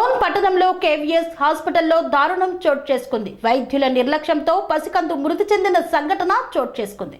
డోన్ పట్టణంలో కేవీఎస్ హాస్పిటల్లో దారుణం చోటు చేసుకుంది. వైద్యుల నిర్లక్ష్యంతో పసికందు మృతి చెందిన సంఘటన చోటు చేసుకుంది.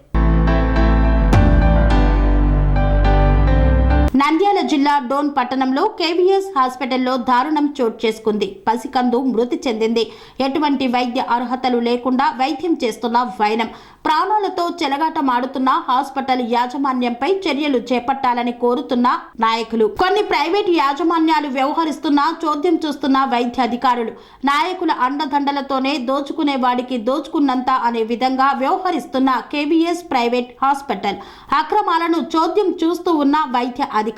నంద్యాల జిల్లా డోన్ పట్టణంలో కేవీఎస్ హాస్పిటల్లో దారుణం చోటు చేసుకుంది. పసికందు మృతి చెందింది. ఎటువంటి వైద్య అర్హతలు లేకుండా వైద్యం చేస్తున్న వైనం. ప్రాణాలతో చెలగాటమాడుతున్న హాస్పిటల్ యాజమాన్యంపై చర్యలు చేపట్టాలని కోరుతున్న నాయకులు. కొన్ని ప్రైవేట్ యాజమాన్యాలు వ్యవహరిస్తున్న చోద్యం చూస్తున్న వైద్య అధికారులు నాయకుల అండదండలతోనే దోచుకునే వాడికి దోచుకున్నంత అనే విధంగా వ్యవహరిస్తున్న కేవీఎస్ ప్రైవేట్ హాస్పిటల్. అక్రమాలను చోద్యం చూస్తూ ఉన్న వైద్య అధికారులు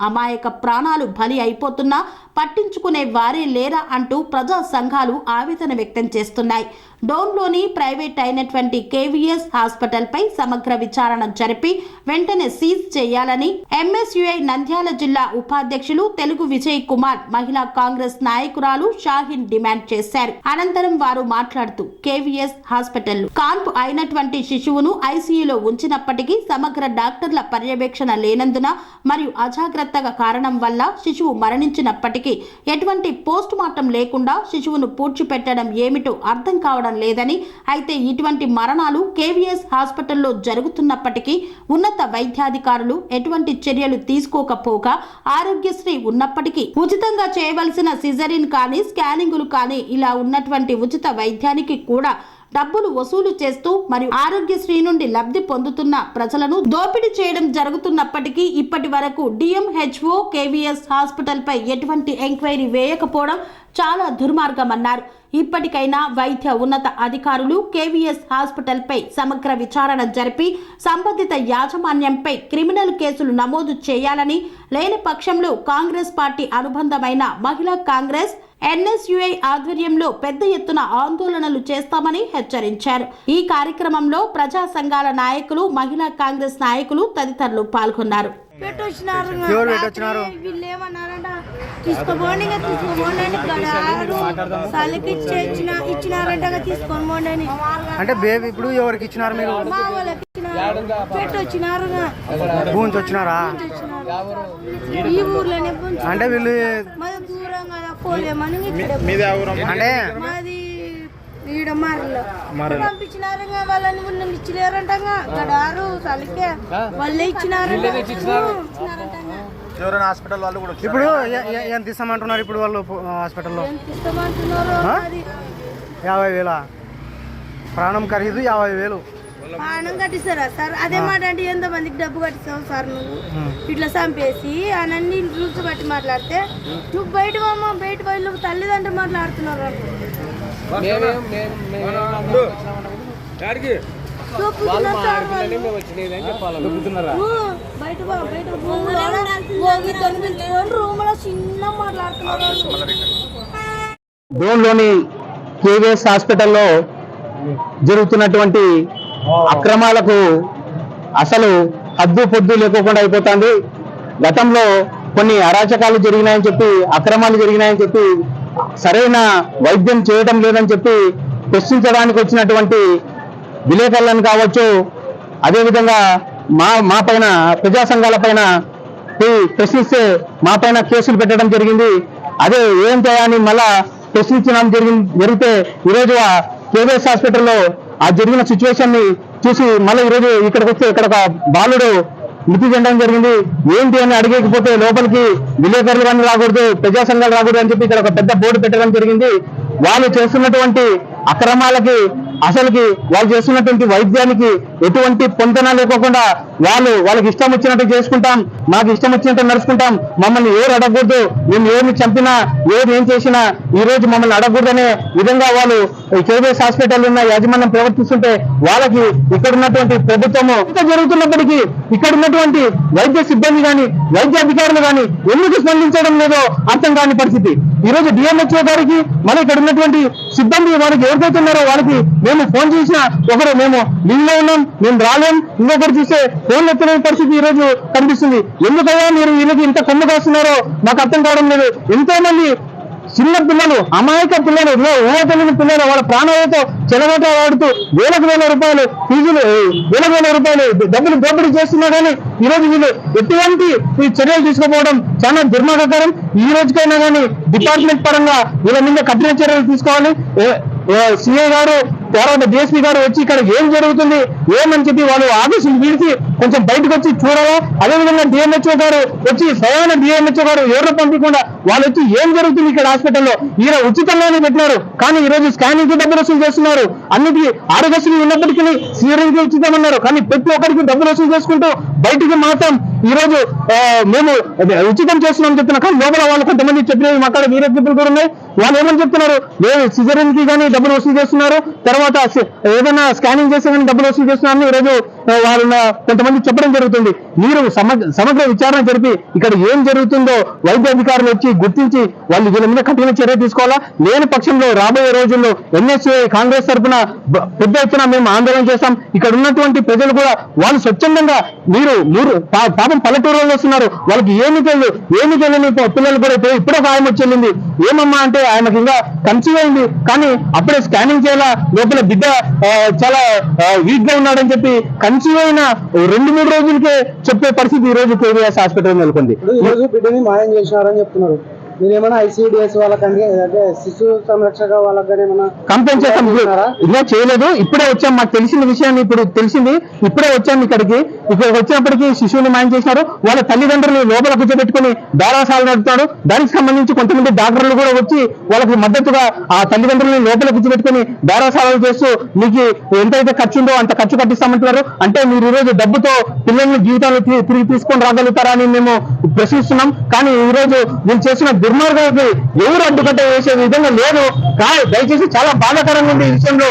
అమాయక ప్రాణాలు బలి అయిపోతున్నా పట్టించుకునే వారే లేరా అంటూ ప్రజా సంఘాలు ఆవేదన వ్యక్తం చేస్తున్నాయి. డోన్లోని ప్రైవేట్ అయినటువంటి కేవీఎస్ హాస్పిటల్ పై సమగ్ర విచారణ జరిపి వెంటనే సీజ్ చేయాలని ఎంఎస్యుఐ నంద్యాల జిల్లా ఉపాధ్యక్షులు తెలుగు విజయ్ కుమార్ మహిళా కాంగ్రెస్ నాయకురాలు షాహిన్ డిమాండ్ చేశారు. అనంతరం వారు మాట్లాడుతూ కేవీఎస్ హాస్పిటల్ కాన్పు అయినటువంటి శిశువును ఐసీయూలో ఉంచినప్పటికీ సమగ్ర డాక్టర్ల పర్యవేక్షణ లేనందున మరియు అజాగ్రత్తగా కారణం వల్ల శిశువు మరణించినప్పటికీ ఎటువంటి పోస్ట్ మార్టం లేకుండా శిశువును పూడ్చిపెట్టడం ఏమిటో అర్థం కావడం లేదని అయితే ఇటువంటి మరణాలు కేవీఎస్ హాస్పిటల్లో జరుగుతున్నప్పటికీ ఉన్నత వైద్యాధికారులు ఎటువంటి చర్యలు తీసుకోకపోగా ఆరోగ్యశ్రీ ఉన్నప్పటికీ ఉచితంగా చేయవలసిన సిజరిన్ కానీ స్కానింగులు కానీ ఇలా ఉన్నటువంటి ఉచిత వైద్యానికి కూడా డబ్బులు వసూలు చేస్తూ మరియు ఆరోగ్యశ్రీ నుండి లబ్ధి పొందుతున్న ప్రజలను దోపిడీ చేయడం జరుగుతున్నప్పటికీ ఇప్పటి వరకు డిఎంహెచ్ఓ కేవీఎస్ హాస్పిటల్ పై ఎటువంటి ఎంక్వైరీ వేయకపోవడం చాలా దుర్మార్గమన్నారు. ఇప్పటికైనా వైద్య ఉన్నత అధికారులు కేవీఎస్ హాస్పిటల్ పై సమగ్ర విచారణ జరిపి సంబంధిత యాజమాన్యంపై క్రిమినల్ కేసులు నమోదు చేయాలని లేని పక్షంలో కాంగ్రెస్ పార్టీ అనుబంధమైన మహిళా కాంగ్రెస్ ఎన్ఎస్యుఐ ఆధ్వర్యంలో పెద్ద ఎత్తున ఆందోళనలు చేస్తామని హెచ్చరించారు. ఈ కార్యక్రమంలో ప్రజా సంఘాల నాయకులు మహిళా కాంగ్రెస్ నాయకులు తదితరులు పాల్గొన్నారు. పెట్టొచ్చినారు ఎవరు పెట్టొచ్చినారు? వీళ్ళు ఏమన్నారంట? తీసుకోపోండి ఇంకా తీసుకోపోండి అని గడారు సలికి ఇచ్చి ఇచ్చిన ఇచ్చినారంట తీసుకొని పోండి అని. అంటే బేబీ ఇప్పుడు ఎవరికి ఇచ్చినారు మీరు? మా వాళ్ళకి ఇచ్చినారు. పెట్టొచ్చినారు వచ్చినారా ఈ ఊర్లోనే. అంటే వీళ్ళు మాది దూరం కదా పోలేమని ఇక్కడ అంటే ఈడ మరలో. పంపించినారు ఇంకా వాళ్ళని వీళ్ళని ఇచ్చినారంట ఇంకా. గడారు సలికే వాళ్ళే. ఎవరైనా హాస్పిటల్ వాళ్ళు కూడా ఇప్పుడు ఎంత ఇస్తామంటున్నారు ఇప్పుడు వాళ్ళు హాస్పిటల్లో? యాభై వేల? ప్రాణం ఖరీదు యాభై వేలు. ప్రాణం కట్టిస్తారా సార్? అదే మాట అంటే ఎంత మందికి డబ్బు కట్టిస్తావు సార్ నువ్వు? ఇట్లా చంపేసి అనన్ని రూల్స్ బట్టి మాట్లాడితే నువ్వు బయట బయట పోయి నువ్వు తల్లిదండ్రులు మాట్లాడుతున్నారు డోన్లోని కేవీఎస్ హాస్పిటల్లో జరుగుతున్నటువంటి అక్రమాలకు అసలు హద్దు పొద్దు లేకోకుండా అయిపోతుంది. గతంలో కొన్ని అరాచకాలు జరిగినాయని చెప్పి అక్రమాలు జరిగినాయని చెప్పి సరైన వైద్యం చేయడం లేదని చెప్పి ప్రశ్నించడానికి వచ్చినటువంటి విలేకరులను కావచ్చు అదేవిధంగా మా మా పైన ప్రజా సంఘాల పైన ప్రశ్నిస్తే మా పైన కేసులు పెట్టడం జరిగింది. అదే ఏం చేయాలని మళ్ళా ప్రశ్నించడం జరిగింది జరిగితే ఈరోజు ఆ కేవీఎస్ హాస్పిటల్లో ఆ జరిగిన సిచ్యువేషన్ని చూసి మళ్ళీ ఈరోజు ఇక్కడికి వస్తే ఇక్కడ ఒక బాలుడు మృతి చెందడం జరిగింది. ఏంటి అని అడిగకపోతే లోపలికి విలేకరులు కానీ రాకూడదు ప్రజా సంఘాలు రాకూడదు అని చెప్పి ఇక్కడ ఒక పెద్ద బోర్డు పెట్టడం జరిగింది. వాళ్ళు చేస్తున్నటువంటి అక్రమాలకి అసలుకి వాళ్ళు చేస్తున్నటువంటి వైద్యానికి ఎటువంటి పొంతన లేకోకుండా వాళ్ళు వాళ్ళకి ఇష్టం వచ్చినట్టు చేసుకుంటాం మాకు ఇష్టం వచ్చినట్టు నడుచుకుంటాం. మమ్మల్ని ఏరు అడగకూడదు మేము ఏమి చంపినా ఏది ఏం చేసినా ఈ రోజు మమ్మల్ని అడగకూడదనే విధంగా వాళ్ళు కేబీఎస్ హాస్పిటల్ ఉన్న యాజమాన్యం ప్రవర్తిస్తుంటే వాళ్ళకి ఇక్కడ ఉన్నటువంటి ప్రభుత్వము ఇంత జరుగుతున్నప్పటికీ ఇక్కడ ఉన్నటువంటి వైద్య సిబ్బంది కానీ వైద్య అధికారులు కానీ ఎందుకు స్పందించడం లేదో అర్థం కాని పరిస్థితి. ఈ రోజు డిఎంహెచ్ఓ గారికి మన ఇక్కడ ఉన్నటువంటి సిబ్బంది వారికి ఎవరికైతే ఉన్నారో వాళ్ళకి మేము ఫోన్ చేసినా ఒకరు మేము లీవ్లో ఉన్నాం మేము రాలేం ఇంకొకరు చూస్తే ఫోన్లు ఎత్తలేని పరిస్థితి ఈ రోజు కనిపిస్తుంది. ఎందుకయ్యా మీరు ఈరోజు ఇంత కొమ్ము కాస్తున్నారో? మాకు అర్థం కావడం లేదు. ఎంతో మంది చిన్న పిల్లలు అమాయక పిల్లలు ఊహ తెలియని పిల్లలు వాళ్ళ ప్రాణాలతో చెలగొట్టాడుతూ వేలకు వేల రూపాయలు ఫీజులు వేల వేల రూపాయలు డబ్బులు దోపిడీ చేస్తున్నా కానీ ఈ రోజు వీళ్ళు ఎటువంటి ఈ చర్యలు తీసుకోకపోవడం చాలా దుర్మార్గకరం. ఈ రోజుకైనా కానీ డిపార్ట్మెంట్ పరంగా వీళ్ళ మీద కఠిన చర్యలు తీసుకోవాలి. సిఐ గారు తర్వాత డిఎస్పీ గారు వచ్చి ఇక్కడ ఏం జరుగుతుంది? ఏమని చెప్పి వాళ్ళు ఆఫీసులు విడిచి కొంచెం బయటకు వచ్చి చూడాలా? అదేవిధంగా డిఎంహెచ్ఓ గారు వచ్చి సరైన డిఎంహెచ్ఓ గారు ఎవరు పంపకుండా వాళ్ళు వచ్చి ఏం జరుగుతుంది ఇక్కడ హాస్పిటల్లో? ఈయన ఉచితంగానే పెట్టినారు. కానీ ఈ రోజు స్కానింగ్కి డబ్బులు వసూలు చేస్తున్నారు. అన్నిటికీ ఆరోగ్యశ్రీ ఉన్నప్పటికీ సీరింగ్కి ఉచితమన్నారు. కానీ ప్రతి ఒక్కరికి డబ్బులు వసూలు చేసుకుంటూ బయటికి మాత్రం ఈ రోజు మేము ఉచితం చేస్తున్నాం చెప్తున్నాం. కానీ లోపల వాళ్ళు కొంతమంది చెప్పినవి మాకాడ వీరే కూడా ఉన్నాయి. వాళ్ళు ఏమని చెప్తున్నారు? లేదు సిజరింగ్కి కానీ డబ్బులు వసూలు చేస్తున్నారు. తర్వాత ఏదైనా స్కానింగ్ చేస్తే కానీ డబ్బులు వసూలు చేస్తున్నారని ఈ రోజు వాళ్ళు కొంతమంది చెప్పడం జరుగుతుంది. మీరు సమగ్ర విచారణ జరిపి ఇక్కడ ఏం జరుగుతుందో వైద్య అధికారులు వచ్చి గుర్తించి వాళ్ళు వీళ్ళ మీద కఠిన చర్య తీసుకోవాలా? లేని పక్షంలో రాబోయే రోజుల్లో ఎన్ఎస్ఏ కాంగ్రెస్ తరఫున పెద్ద ఎత్తున మేము ఆందోళన చేస్తాం. ఇక్కడ ఉన్నటువంటి ప్రజలు కూడా వాళ్ళు స్వచ్ఛందంగా మీరు మీరు పాపం పల్లెటూరులో వస్తున్నారు. వాళ్ళకి ఏమి తెలియదు. ఏమి తెలియని పిల్లలు కూడా ఇప్పుడు ఇప్పుడే గాయం వచ్చింది ఏమమ్మా అంటే ఆయనకి ఇంకా కన్సీవ్ అయింది. కానీ అప్పుడే స్కానింగ్ చేయాలా? లోపల బిడ్డ చాలా వీక్గా ఉన్నాడని చెప్పి కన్సీవ్ అయిన రెండు మూడు రోజులకే చెప్పే పరిస్థితి ఈ రోజు కేవీఎస్ హాస్పిటల్ నెలకొంది. రోజు బిడ్డని మాయం చేసినారని చెప్తున్నారు. మీరు ఏమైనా ఐసీడిఎస్ వాళ్ళకంటే అంటే శిశు సంరక్షక వాళ్ళకి ఏమైనా కంప్లైంట్ చేస్తాం. ఇలా చేయలేదు. ఇప్పుడే వచ్చాం. మాకు తెలిసిన విషయాన్ని ఇప్పుడు తెలిసింది. ఇప్పుడే వచ్చాం ఇక్కడికి. ఇక్కడికి వచ్చినప్పటికీ శిశువుని మాయం చేసినారు వాళ్ళ తల్లిదండ్రులు లోపల కూర్చోబెట్టుకుని దారాసాలు నడుపుతాడు. దానికి సంబంధించి కొంతమంది డాక్టర్లు కూడా వచ్చి వాళ్ళకి మద్దతుగా ఆ తల్లిదండ్రులను లోపల కూర్చోబెట్టుకుని దారాసాలు చేస్తూ మీకు ఎంతైతే ఖర్చు ఉందో అంత ఖర్చు కట్టిస్తామంటున్నారు. అంటే మీరు ఈ రోజు డబ్బుతో పిల్లల్ని జీవితాలు తిరిగి తీసుకొని రాగలుగుతారా అని మేము ప్రశ్నిస్తున్నాం. కానీ ఈ రోజు వీళ్ళు చేసిన దుర్మార్గానికి ఎవరు అడ్డుకట్ట వేసే విధంగా లేదు కానీ దయచేసి చాలా బాధాకరంగా ఉంది ఈ విషయంలో.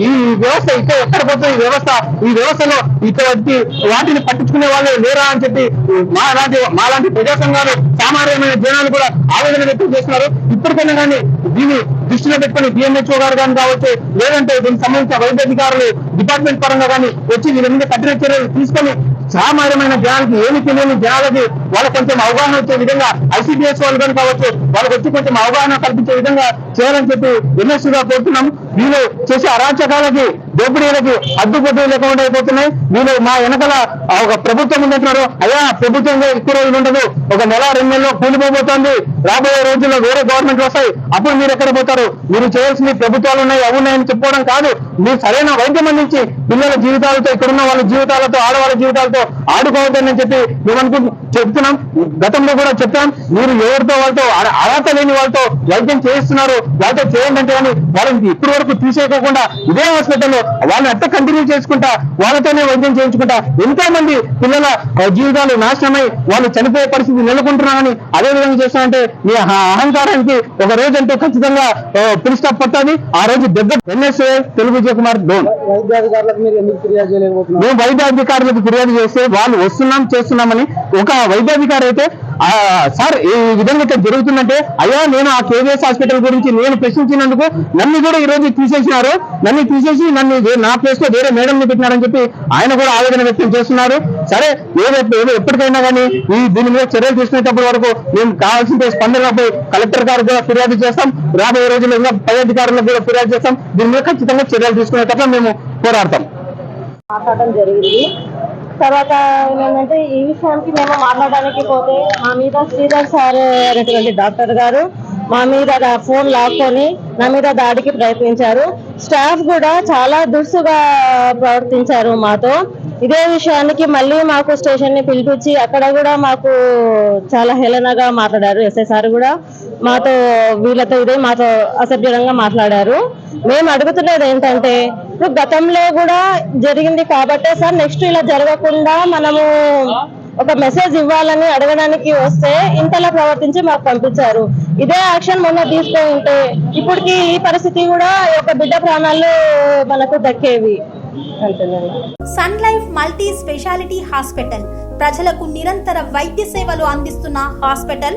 ఈ- వ్యవస్థ ఇక్కడ ఎక్కడ పోతుంది ఈ వ్యవస్థ ఈ వ్యవస్థలో ఇటువంటి వాటిని పట్టించుకునే వాళ్ళు లేరా అని చెప్పి మా లాంటి మా లాంటి ప్రజా సామాన్యమైన జనాలు కూడా ఆవేదన వ్యక్తం చేస్తున్నారు. ఇప్పటికైనా కానీ దీన్ని దృష్టిలో పెట్టుకుని డిఎంహెచ్ఓ గారు కానీ కావచ్చు లేదంటే దీనికి సంబంధించిన వైద్య అధికారులు డిపార్ట్మెంట్ పరంగా కానీ వచ్చి దీని మీద కఠిన చర్యలు తీసుకొని సామాన్యమైన జనాలకి ఏమి తెలియని జనాలకి వాళ్ళకి కొంచెం అవగాహన వచ్చే విధంగా ఐసీడీఎస్ వాళ్ళు కానీ కావచ్చు వాళ్ళకి వచ్చి కొంచెం అవగాహన కల్పించే విధంగా చేయాలని చెప్పి ఎన్ఎస్సీగా కోరుతున్నాం వీళ్ళు చేసే అరాచకాలకి దోపిడీలకి అడ్డుపొడ్డు లేకుండా అయిపోతున్నాయి. వీళ్ళు మా వెనకల ఒక ప్రభుత్వం ఉందంటున్నారు అయ్యా ప్రభుత్వం ఎక్కువ రోజులు ఉండదు. ఒక నెల రెండు నెలలో కూలిపోబోతోంది. రాబోయే రోజుల్లో వేరే గవర్నమెంట్ వస్తాయి. అప్పుడు మీరు ఎక్కడ పోతారు? మీరు చేయాల్సిన ప్రభుత్వాలు ఉన్నాయి అవి ఉన్నాయని చెప్పుకోవడం కాదు. మీరు సరైన వైద్యం అందించి పిల్లల జీవితాలతో ఇక్కడున్న వాళ్ళ జీవితాలతో ఆడవాళ్ళ జీవితాలతో ఆడుకోవద్దని చెప్పి మేము అనుకుంటు చెప్తున్నాం. గతంలో కూడా చెప్పాం మీరు ఎవరితో వాళ్ళతో అర్హత లేని వాళ్ళతో వైద్యం చేయిస్తున్నారు. వాళ్ళతో చేయండి అంటే కానీ వాళ్ళని ఇప్పటి వరకు తీసేయకోకుండా ఇదే హాస్పిటల్లో వాళ్ళని అట్ట కంటిన్యూ చేసుకుంటా వాళ్ళతోనే వైద్యం చేయించుకుంటా. ఎంతో మంది పిల్లల జీవితాలు నాశనమై వాళ్ళు చనిపోయే పరిస్థితి నెలకొంటున్నారని అదే విధంగా చేస్తానంటే మీ అహ- అహంకారానికి ఒక రోజు అంటూ ఖచ్చితంగా పిలి స్టాప్ పడుతుంది ఆ రోజు దెబ్బ ఎన్ఎస్ఏ తెలుగు విజయ్ కుమార్ డోన్ మేము వైద్యాధికారులకు ఫిర్యాదు చేస్తే వాళ్ళు వస్తున్నాం చేస్తున్నామని ఒక వైద్యాధికారి అయితే సార్ ఈ విధంగా ఇక్కడ జరుగుతుందంటే అయ్యా నేను ఆ కేవీఎస్ హాస్పిటల్ గురించి నేను ప్రశ్నించినందుకు నన్ను కూడా ఈ రోజు తీసేసినారు. నన్ను తీసేసి నన్ను నా ప్లేస్లో వేరే మేడం ని పెట్టినారని చెప్పి ఆయన కూడా ఆవేదన వ్యక్తం చేస్తున్నారు. సరే ఏదో ఏదో ఎప్పటికైనా కానీ ఈ దీని మీద చర్యలు తీసుకునేటప్పటి వరకు మేము కావాల్సిన స్పందనపై కలెక్టర్ గారు కూడా ఫిర్యాదు చేస్తాం. రాబోయే రోజుల్లో ఇంకా పై అధికారులకు కూడా ఫిర్యాదు చేస్తాం. దీని మీద ఖచ్చితంగా చర్యలు తీసుకునేటప్పుడు మేము పోరాడతాం. మాట్లాడడం జరిగింది. తర్వాత ఏంటంటే ఈ విషయానికి మేము మాట్లాడడానికి పోతే మా మీద శ్రీధర్ సార్ అనేటువంటి డాక్టర్ గారు మా మీద ఫోన్ లాక్కొని నా మీద దాడికి ప్రయత్నించారు. స్టాఫ్ కూడా చాలా దురుసుగా ప్రవర్తించారు మాతో. ఇదే విషయానికి మళ్ళీ మాకు స్టేషన్ని పిలిపించి అక్కడ కూడా మాకు చాలా హేళనగా మాట్లాడారు ఎస్ఐ సార్ కూడా. మాతో వీళ్ళతో ఇదే మాతో అసభ్యంగా మాట్లాడారు. మేము అడుగుతున్నది ఏంటంటే ఇప్పుడు గతంలో కూడా జరిగింది కాబట్టే సార్ నెక్స్ట్ ఇలా జరగకుండా మనము ఒక మెసేజ్ ఇవ్వాలని అడగడానికి వస్తే ఇంతలా ప్రవర్తించి మాకు పంపించారు. ఇదే యాక్షన్ మొన్న తీసుకొని ఉంటే ఇప్పటికి ఈ పరిస్థితి కూడా ఒక బిడ్డ ప్రాణాలు మనకు దక్కేవి. Sun life multi speciality hospital. ప్రజలకు నిరంతర వైద్య సేవలు అందిస్తున్న హాస్పిటల్